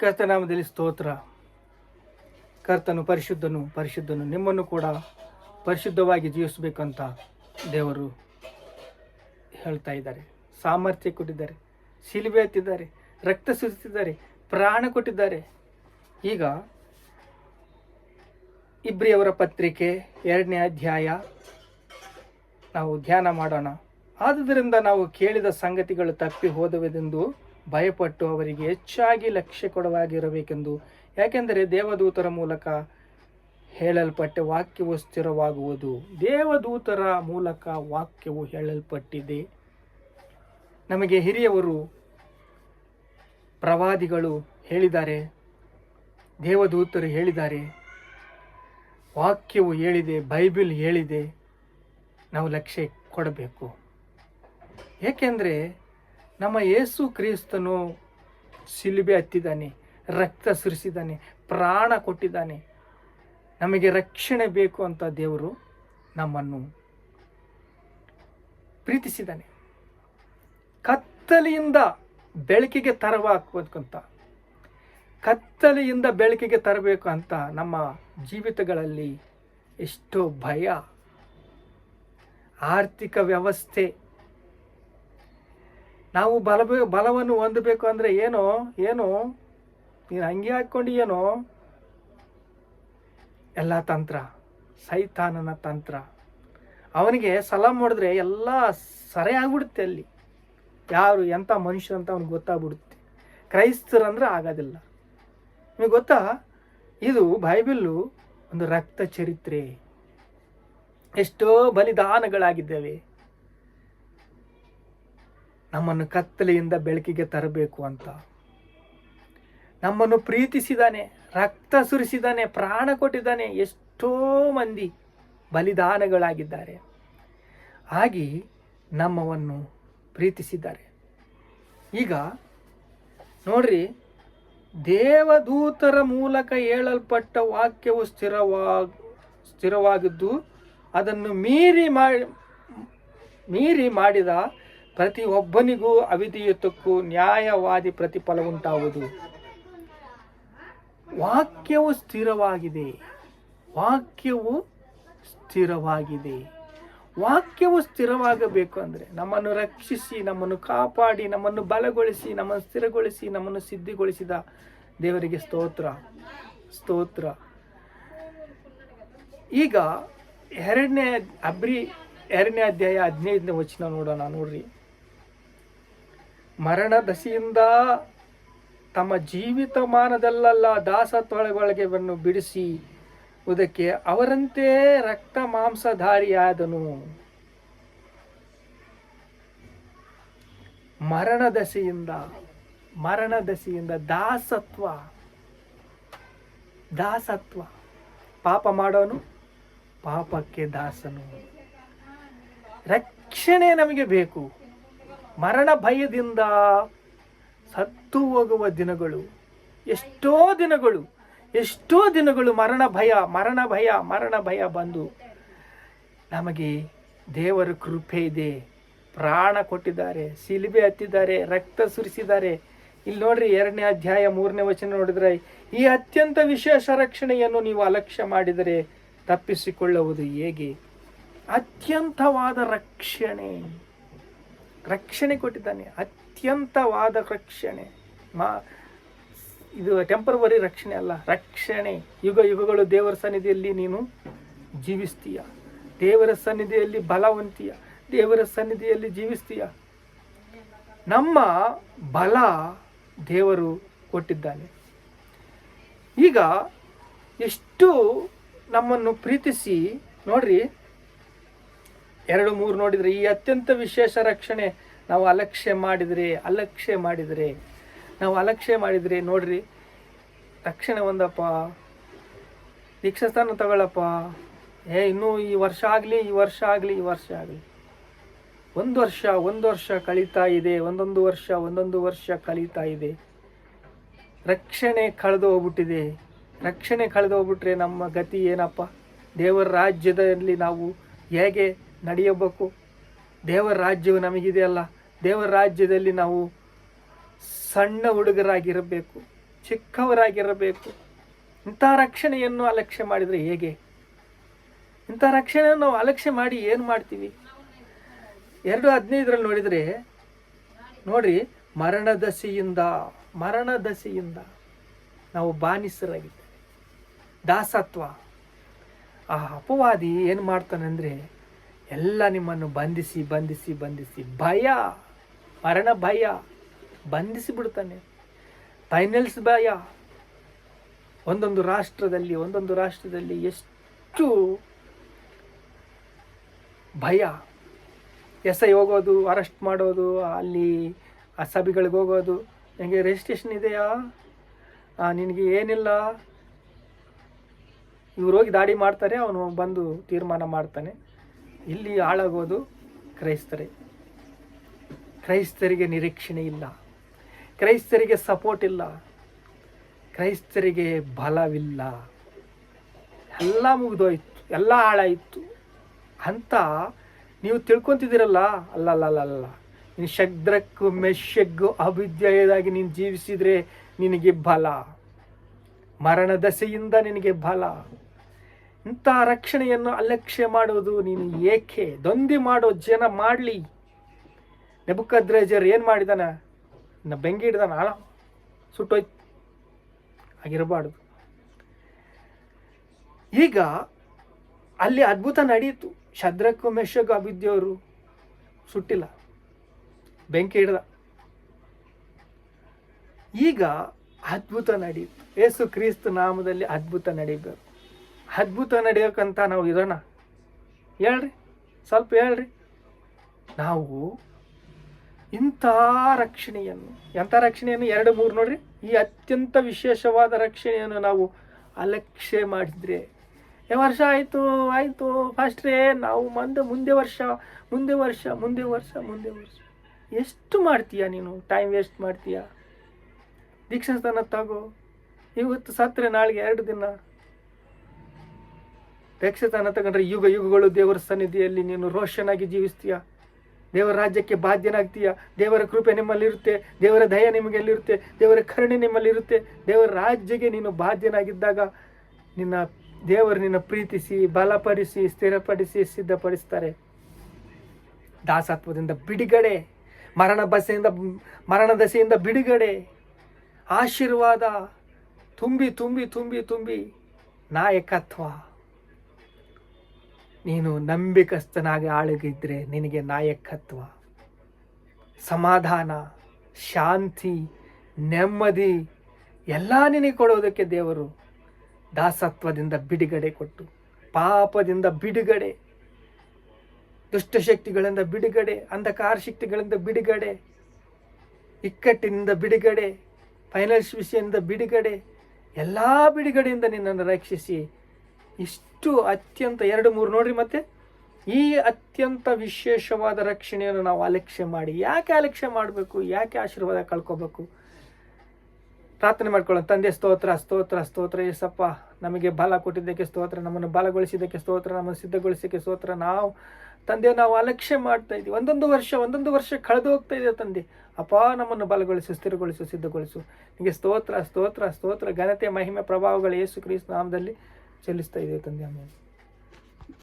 ಕರ್ತನಾಮದಲ್ಲಿ ಸ್ತೋತ್ರ. ಕರ್ತನು ಪರಿಶುದ್ಧನು ಪರಿಶುದ್ಧನು ನಿಮ್ಮನ್ನು ಕೂಡ ಪರಿಶುದ್ಧವಾಗಿ ಜೀವಿಸಬೇಕಂತ ದೇವರು ಹೇಳ್ತಾ ಇದ್ದಾರೆ. ಸಾಮರ್ಥ್ಯ ಕೊಟ್ಟಿದ್ದಾರೆ ಸಿಲುಬೆ ಎತ್ತಿದ್ದಾರೆ ರಕ್ತ ಸುರಿಸಿದ್ದಾರೆ, ಪ್ರಾಣ ಕೊಟ್ಟಿದ್ದಾರೆ. ಈಗ ಇಬ್ರಿಯವರ ಪತ್ರಿಕೆ ಎರಡನೇ ಅಧ್ಯಾಯ ನಾವು ಧ್ಯಾನ ಮಾಡೋಣ. ಆದುದರಿಂದ ನಾವು ಕೇಳಿದ ಸಂಗತಿಗಳು ತಪ್ಪಿ ಹೋದವೆಂದು ಭಯಪಟ್ಟು ಅವರಿಗೆ ಹೆಚ್ಚಾಗಿ ಲಕ್ಷ್ಯ ಕೊಡವಾಗಿರಬೇಕೆಂದು. ಯಾಕೆಂದರೆ ದೇವದೂತರ ಮೂಲಕ ಹೇಳಲ್ಪಟ್ಟ ವಾಕ್ಯವು ಸ್ಥಿರವಾಗುವುದು. ದೇವದೂತರ ಮೂಲಕ ವಾಕ್ಯವು ಹೇಳಲ್ಪಟ್ಟಿದೆ. ನಮಗೆ ಹಿರಿಯವರು, ಪ್ರವಾದಿಗಳು ಹೇಳಿದ್ದಾರೆ, ದೇವದೂತರು ಹೇಳಿದ್ದಾರೆ, ವಾಕ್ಯವು ಹೇಳಿದೆ, ಬೈಬಿಲ್ ಹೇಳಿದೆ, ನಾವು ಲಕ್ಷ್ಯ ಕೊಡಬೇಕು. ಏಕೆಂದರೆ ನಮ್ಮ ಯೇಸು ಕ್ರಿಸ್ತನು ಸಿಲುಬೆ ಹತ್ತಿದ್ದಾನೆ, ರಕ್ತ ಸುರಿಸಿದ್ದಾನೆ, ಪ್ರಾಣ ಕೊಟ್ಟಿದ್ದಾನೆ. ನಮಗೆ ರಕ್ಷಣೆ ಬೇಕು ಅಂತ ದೇವರು ನಮ್ಮನ್ನು ಪ್ರೀತಿಸಿದ್ದಾನೆ. ಕತ್ತಲೆಯಿಂದ ಬೆಳಕಿಗೆ ತರವಾಕಂತ ಕತ್ತಲೆಯಿಂದ ಬೆಳಕಿಗೆ ತರಬೇಕು ಅಂತ ನಮ್ಮ ಜೀವಿತಗಳಲ್ಲಿ ಎಷ್ಟೋ ಭಯ, ಆರ್ಥಿಕ ವ್ಯವಸ್ಥೆ ನಾವು ಬಲ ಬಲವನ್ನು ಹೊಂದಬೇಕು ಅಂದರೆ ಏನು? ಏನು? ನೀನು ಹಂಗೆ ಹಾಕ್ಕೊಂಡು ಏನೋ? ಎಲ್ಲ ತಂತ್ರ. ಸೈತಾನನ ತಂತ್ರ. ಅವನಿಗೆ ಸಲಾಮ್ ಮಾಡಿದ್ರೆ ಎಲ್ಲ ಸರಿ ಆಗ್ಬಿಡುತ್ತೆ ಅಲ್ಲಿ. ಯಾರು, ಎಂಥ ಮನುಷ್ಯ ಅಂತ ಅವ್ನಿಗೆ ಗೊತ್ತಾಗ್ಬಿಡುತ್ತೆ. ಕ್ರೈಸ್ತರಂದ್ರೆ ಆಗೋದಿಲ್ಲ. ನಿಮಗೆ ಗೊತ್ತಾ? ಇದು ಬೈಬಲ್ಲು ಒಂದು ರಕ್ತ ಚರಿತ್ರೆ. ಎಷ್ಟೋ ಬಲಿದಾನಗಳಾಗಿದ್ದೇವೆ. ನಮ್ಮನ್ನು ಕತ್ತಲೆಯಿಂದ ಬೆಳಕಿಗೆ ತರಬೇಕು ಅಂತ. ನಮ್ಮನ್ನು ಪ್ರೀತಿಸಿದಾನೆ, ರಕ್ತ ಸುರಿಸಿದಾನೆ, ಪ್ರಾಣ ಕೊಟ್ಟಿದ್ದಾನೆ ಎಷ್ಟೋ ಮಂದಿ ಬಲಿದಾನಗಳಾಗಿದ್ದಾರೆ. ಆಗಿ ನಮ್ಮವನ್ನು ಪ್ರೀತಿಸಿದ್ದಾರೆ. ಈಗ ನೋಡ್ರಿ, ದೇವದೂತರ ಮೂಲಕ ಹೇಳಲ್ಪಟ್ಟ ವಾಕ್ಯವು ಸ್ಥಿರವಾಗ ಸ್ಥಿರವಾಗಿದ್ದು ಅದನ್ನು ಮೀರಿ ಮಾಡಿ ಮೀರಿ ಮಾಡಿದ ಪ್ರತಿಯೊಬ್ಬನಿಗೂ ಅವಿಧಿಯುತಕ್ಕೂ ನ್ಯಾಯವಾದಿ ಪ್ರತಿಫಲ ಉಂಟಾಗುವುದು. ವಾಕ್ಯವು ಸ್ಥಿರವಾಗಿದೆ. ವಾಕ್ಯವು ಸ್ಥಿರವಾಗಿದೆ. ವಾಕ್ಯವು ಸ್ಥಿರವಾಗಬೇಕು ಅಂದರೆ ನಮ್ಮನ್ನು ರಕ್ಷಿಸಿ, ನಮ್ಮನ್ನು ಕಾಪಾಡಿ, ನಮ್ಮನ್ನು ಬಲಗೊಳಿಸಿ, ನಮ್ಮನ್ನು ಸ್ಥಿರಗೊಳಿಸಿ, ನಮ್ಮನ್ನು ಸಿದ್ಧಿಗೊಳಿಸಿದ ದೇವರಿಗೆ ಸ್ತೋತ್ರ ಸ್ತೋತ್ರ. ಈಗ ಎರಡನೇ ಅಬ್ರಿ, ಎರಡನೇ ಅಧ್ಯಾಯ ಹದಿನೈದನೇ ವಚನ ನೋಡೋಣ, ನೋಡ್ರಿ. ಮರಣ ದಶೆಯಿಂದ ತಮ್ಮ ಜೀವಿತಮಾನದಲ್ಲೆಲ್ಲ ದಾಸತ್ವಳಗೊಳಗೆವನ್ನು ಬಿಡಿಸಿ ಅದಕ್ಕೆ ಅವರಂತೆ ರಕ್ತ ಮಾಂಸಧಾರಿಯಾದನು. ಮರಣ ದಶೆಯಿಂದ ದಾಸತ್ವ ದಾಸತ್ವ. ಪಾಪ ಮಾಡೋನು, ಪಾಪಕ್ಕೆ ದಾಸನು. ರಕ್ಷಣೆ ನಮಗೆ ಬೇಕು. ಮರಣ ಭಯದಿಂದ ಸತ್ತು ಹೋಗುವ ದಿನಗಳು. ಎಷ್ಟೋ ದಿನಗಳು ಎಷ್ಟೋ ದಿನಗಳು ಮರಣ ಭಯ ಮರಣ ಭಯ ಮರಣ ಭಯ ಬಂದು ನಮಗೆ ದೇವರ ಕೃಪೆ ಇದೆ. ಪ್ರಾಣ ಕೊಟ್ಟಿದ್ದಾರೆ, ಸಿಲಿಬೆ ಹತ್ತಿದ್ದಾರೆ, ರಕ್ತ ಸುರಿಸಿದ್ದಾರೆ. ಇಲ್ಲಿ ನೋಡ್ರಿ ಎರಡನೇ ಅಧ್ಯಾಯ ಮೂರನೇ ವಚನ ನೋಡಿದ್ರೆ, ಈ ಅತ್ಯಂತ ವಿಶೇಷ ರಕ್ಷಣೆಯನ್ನು ನೀವು ಅಲಕ್ಷ್ಯ ಮಾಡಿದರೆ ತಪ್ಪಿಸಿಕೊಳ್ಳುವುದು ಹೇಗೆ? ಅತ್ಯಂತವಾದ ರಕ್ಷಣೆ. ರಕ್ಷಣೆ ಕೊಟ್ಟಿದ್ದಾನೆ, ಅತ್ಯಂತವಾದ ರಕ್ಷಣೆ. ಮಾ, ಇದು ಟೆಂಪರವರಿ ರಕ್ಷಣೆ ಅಲ್ಲ, ರಕ್ಷಣೆ. ಯುಗ ಯುಗಗಳು ದೇವರ ಸನ್ನಿಧಿಯಲ್ಲಿ ನೀನು ಜೀವಿಸ್ತೀಯ. ದೇವರ ಸನ್ನಿಧಿಯಲ್ಲಿ ಬಲವಂತೀಯ. ದೇವರ ಸನ್ನಿಧಿಯಲ್ಲಿ ಜೀವಿಸ್ತೀಯ. ನಮ್ಮ ಬಲ ದೇವರು ಕೊಟ್ಟಿದ್ದಾನೆ. ಈಗ ಎಷ್ಟು ನಮ್ಮನ್ನು ಪ್ರೀತಿಸಿ, ನೋಡ್ರಿ ಎರಡು ಮೂರು ನೋಡಿದರೆ ಈ ಅತ್ಯಂತ ವಿಶೇಷ ರಕ್ಷಣೆ ನಾವು ಅಲಕ್ಷ್ಯ ಮಾಡಿದರೆ ಅಲಕ್ಷ್ಯ ಮಾಡಿದರೆ, ನಾವು ಅಲಕ್ಷ್ಯ ಮಾಡಿದರೆ ನೋಡ್ರಿ ರಕ್ಷಣೆ ಒಂದಪ್ಪ ದೀಕ್ಷಾಸ್ಥಾನ ತಗೊಳ್ಳಪ್ಪ ಏ, ಇನ್ನೂ ಈ ವರ್ಷ ಆಗಲಿ, ಈ ವರ್ಷ ಆಗಲಿ, ಈ ವರ್ಷ ಆಗಲಿ. ಒಂದು ವರ್ಷ ಒಂದು ವರ್ಷ ಕಳೀತಾ ಇದೆ, ಒಂದೊಂದು ವರ್ಷ ಒಂದೊಂದು ವರ್ಷ ಕಳೀತಾ ಇದೆ. ರಕ್ಷಣೆ ಕಳೆದು ಹೋಗ್ಬಿಟ್ಟಿದೆ. ರಕ್ಷಣೆ ಕಳೆದು ಹೋಗ್ಬಿಟ್ರೆ ನಮ್ಮ ಗತಿ ಏನಪ್ಪ? ದೇವರ ರಾಜ್ಯದಲ್ಲಿ ನಾವು ಹೇಗೆ ನಡೆಯಬೇಕು. ದೇವರ ರಾಜ್ಯವು ನಮಗಿದೆಯಲ್ಲ. ದೇವರ ರಾಜ್ಯದಲ್ಲಿ ನಾವು ಸಣ್ಣ ಹುಡುಗರಾಗಿರಬೇಕು, ಚಿಕ್ಕವರಾಗಿರಬೇಕು. ಇಂಥ ರಕ್ಷಣೆಯನ್ನು ಅಲಕ್ಷ್ಯ ಮಾಡಿದರೆ ಹೇಗೆ? ಇಂಥ ರಕ್ಷಣೆಯನ್ನು ನಾವು ಅಲಕ್ಷ್ಯ ಮಾಡಿ ಏನು ಮಾಡ್ತೀವಿ? ಎರಡು ಹದಿನೈದರಲ್ಲಿ ನೋಡಿದರೆ, ನೋಡ್ರಿ, ಮರಣದಸೆಯಿಂದ ಮರಣದಸೆಯಿಂದ ನಾವು ಬಾನಿಸರಾಗಿದ್ದೇವೆ. ದಾಸತ್ವ. ಆ ಅಪವಾದಿ ಏನು ಮಾಡ್ತಾನೆ ಅಂದರೆ ಎಲ್ಲ ನಿಮ್ಮನ್ನು ಬಂಧಿಸಿ ಬಂಧಿಸಿ ಬಂಧಿಸಿ, ಭಯ, ಮರಣ ಭಯ, ಬಂಧಿಸಿ ಬಿಡ್ತಾನೆ. ಫೈನಲ್ಸ್ ಭಯ. ಒಂದೊಂದು ರಾಷ್ಟ್ರದಲ್ಲಿ ಒಂದೊಂದು ರಾಷ್ಟ್ರದಲ್ಲಿ ಎಷ್ಟು ಭಯ. ಎಸ್ ಐ ಹೋಗೋದು ಅರೆಸ್ಟ್ ಮಾಡೋದು, ಅಲ್ಲಿ ಆ ಸಭೆಗಳಿಗೆ ಹೋಗೋದು. ನನಗೆ ರಿಜಿಸ್ಟ್ರೇಷನ್ ಇದೆಯಾ? ನಿನಗೆ ಏನಿಲ್ಲ? ಇವ್ರು ಹೋಗಿ ದಾಡಿ ಮಾಡ್ತಾರೆ, ಅವನು ಬಂದು ತೀರ್ಮಾನ ಮಾಡ್ತಾನೆ. ಇಲ್ಲಿ ಹಾಳಾಗೋದು ಕ್ರೈಸ್ತರೇ. ಕ್ರೈಸ್ತರಿಗೆ ನಿರೀಕ್ಷಣೆ ಇಲ್ಲ. ಕ್ರೈಸ್ತರಿಗೆ ಸಪೋರ್ಟ್ ಇಲ್ಲ. ಕ್ರೈಸ್ತರಿಗೆ ಬಲವಿಲ್ಲ. ಎಲ್ಲ ಮುಗಿದೋಯ್ತು, ಎಲ್ಲ ಹಾಳಾಯಿತು. ಅಂತ ನೀವು ತಿಳ್ಕೊತಿದ್ದೀರಲ್ಲ? ಅಲ್ಲ ಅಲ್ಲ ನೀನು ಶಗ್ರಕ್ಕು ಮೆಶ್ಶಗ್ಗು ಅವಿದ್ಯೆಯಾಗಿ ನೀನು ಜೀವಿಸಿದರೆ ನಿನಗೆ ಬಲ. ಮರಣ ದಸೆಯಿಂದ ನಿನಗೆ ಬಲ. ಇಂಥ ರಕ್ಷಣೆಯನ್ನು ಅಲಕ್ಷ್ಯ ಮಾಡೋದು ನೀನು ಏಕೆ? ದೊಂದಿ ಮಾಡೋ ಜನ ಮಾಡಲಿ. ನೆಬುಕದ್ರೇಜರ್ ಏನು ಮಾಡಿದಾನ? ಇನ್ನು ಬೆಂಕಿ ಹಿಡ್ದಾನ? ಆಳ. ಸುಟ್ಟೋಯ್ತು. ಆಗಿರಬಾರ್ದು. ಈಗ ಅಲ್ಲಿ ಅದ್ಭುತ ನಡೆಯಿತು ಶದ್ರಕ್ಕು ಮೆಷಗೂ ಅಭಿದ್ಯವರು ಸುಟ್ಟಿಲ್ಲ. ಬೆಂಕಿ ಹಿಡ್ದ. ಈಗ ಅದ್ಭುತ ನಡೆಯಿತು ಏಸು ಕ್ರೀಸ್ತ ನಾಮದಲ್ಲಿ ಅದ್ಭುತ ನಡೀಬೇಕು. ಅದ್ಭುತ ನಡೆಯೋಕ್ಕಂತ ನಾವು ಇರೋಣ. ಹೇಳ್ರಿ, ಸ್ವಲ್ಪ ಹೇಳ್ರಿ. ನಾವು ಇಂಥ ರಕ್ಷಣೆಯನ್ನು, ಎಂಥ ರಕ್ಷಣೆಯನ್ನು? ಎರಡು ಮೂರು ನೋಡ್ರಿ. ಈ ಅತ್ಯಂತ ವಿಶೇಷವಾದ ರಕ್ಷಣೆಯನ್ನು ನಾವು ಅಲಕ್ಷ್ಯ ಮಾಡಿದರೆ ವರ್ಷ ಆಯಿತು ಆಯಿತು ಫಸ್ಟ್ರೇ ನಾವು ಮಂದೆ ಮುಂದೆ ವರ್ಷ ಮುಂದೆ ವರ್ಷ ಮುಂದೆ ವರ್ಷ ಮುಂದೆ ವರ್ಷ. ಎಷ್ಟು ಮಾಡ್ತೀಯ ನೀನು? ಟೈಮ್ ವೇಸ್ಟ್ ಮಾಡ್ತೀಯ? ದೀಕ್ಷಾಸ್ಥಾನ ತಗೋ. ಇವತ್ತು ಸತ್ರೆ ನಾಳೆಗೆ ಎರಡು ದಿನ. ದೀಕ್ಷಾಸ್ಥಾನ ತಗೊಂಡ್ರೆ ಯುಗ ಯುಗಗಳು ದೇವರ ಸನ್ನಿಧಿಯಲ್ಲಿ ನೀನು ರೋಷನಾಗಿ ಜೀವಿಸ್ತೀಯ? ದೇವರ ರಾಜ್ಯಕ್ಕೆ ಬಾಧ್ಯನಾಗ್ತೀಯ? ದೇವರ ಕೃಪೆ ನಿಮ್ಮಲ್ಲಿರುತ್ತೆ, ದೇವರ ದಯ ನಿಮಗೆಲ್ಲಿರುತ್ತೆ, ದೇವರ ಕರುಣೆ ನಿಮ್ಮಲ್ಲಿರುತ್ತೆ, ದೇವರ ರಾಜ್ಯಕ್ಕೆ ನೀನು ಬಾಧ್ಯನಾಗಿದ್ದಾಗ ನಿನ್ನ ದೇವರು ನಿನ್ನ ಪ್ರೀತಿಸಿ, ಬಲಪಡಿಸಿ, ಸ್ಥಿರಪಡಿಸಿ, ಸಿದ್ಧಪಡಿಸ್ತಾರೆ. ದಾಸತ್ವದಿಂದ ಬಿಡುಗಡೆ, ಮರಣ ಬಸೆಯಿಂದ, ಮರಣ ದಸೆಯಿಂದ ಬಿಡುಗಡೆ, ಆಶೀರ್ವಾದ ತುಂಬಿ ತುಂಬಿ ತುಂಬಿ ತುಂಬಿ, ನಾಯಕತ್ವ. ನೀನು ನಂಬಿಕಸ್ಥನಾಗಿ ಆಳುಗಿದ್ರೆ ನಿನಗೆ ನಾಯಕತ್ವ, ಸಮಾಧಾನ, ಶಾಂತಿ, ನೆಮ್ಮದಿ ಎಲ್ಲ ನಿನಗೆ ಕೊಡೋದಕ್ಕೆ ದೇವರು ದಾಸತ್ವದಿಂದ ಬಿಡುಗಡೆ ಕೊಟ್ಟು, ಪಾಪದಿಂದ ಬಿಡುಗಡೆ, ದುಷ್ಟಶಕ್ತಿಗಳಿಂದ ಬಿಡುಗಡೆ, ಅಂಧಕಾರ ಶಕ್ತಿಗಳಿಂದ ಬಿಡುಗಡೆ, ಇಕ್ಕಟ್ಟಿನಿಂದ ಬಿಡುಗಡೆ ಫೈನಾನ್ಸ್ ವಿಷಯದಿಂದ ಬಿಡುಗಡೆ, ಎಲ್ಲ ಬಿಡುಗಡೆಯಿಂದ ನಿನ್ನನ್ನು ರಕ್ಷಿಸಿ ಇಷ್ಟು ಅತ್ಯಂತ, ಎರಡು, ಮೂರು ನೋಡ್ರಿ ಮತ್ತೆ. ಈ ಅತ್ಯಂತ ವಿಶೇಷವಾದ ರಕ್ಷಣೆಯನ್ನು ನಾವು ಅಲಕ್ಷ್ಯ ಮಾಡಿ, ಯಾಕೆ ಅಲಕ್ಷ್ಯ ಮಾಡಬೇಕು, ಯಾಕೆ ಆಶೀರ್ವಾದ ಕಳ್ಕೊಬೇಕು? ಪ್ರಾರ್ಥನೆ ಮಾಡ್ಕೊಳ್ಳೋಣ. ತಂದೆ, ಸ್ತೋತ್ರ ಸ್ತೋತ್ರ ಸ್ತೋತ್ರ, ಏಸಪ್ಪ, ನಮಗೆ ಬಲ ಕೊಟ್ಟಿದ್ದಕ್ಕೆ ಸ್ತೋತ್ರ, ನಮ್ಮನ್ನು ಬಲಗೊಳಿಸಿದ್ದಕ್ಕೆ ಸ್ತೋತ್ರ, ನಮ್ಮನ್ನು ಸಿದ್ಧಗೊಳಿಸಿದ್ದಕ್ಕೆ ಸ್ತೋತ್ರ. ನಾವು ತಂದೆ, ನಾವು ಅಲಕ್ಷ್ಯ ಮಾಡ್ತಾ ಇದ್ದೀವಿ. ಒಂದೊಂದು ವರ್ಷ ಒಂದೊಂದು ವರ್ಷ ಕಳೆದು ಹೋಗ್ತಾ ಇದೆ ತಂದೆ. ಅಪ್ಪ, ನಮ್ಮನ್ನು ಬಲಗೊಳಿಸು, ಸ್ಥಿರಗೊಳಿಸು, ಸಿದ್ಧಗೊಳಿಸು. ನಿಮಗೆ ಸ್ತೋತ್ರ ಸ್ತೋತ್ರ ಸ್ತೋತ್ರ, ಘನತೆ, ಮಹಿಮೆ, ಪ್ರಭಾವಗಳು ಯೇಸು ಕ್ರಿಸ್ತ ನಾಮದಲ್ಲಿ ಚೆಲ್ಲಿಸ್ತಾ ಇದ್ದೇವೆ ತಂದೆ ಆಮೇಲೆ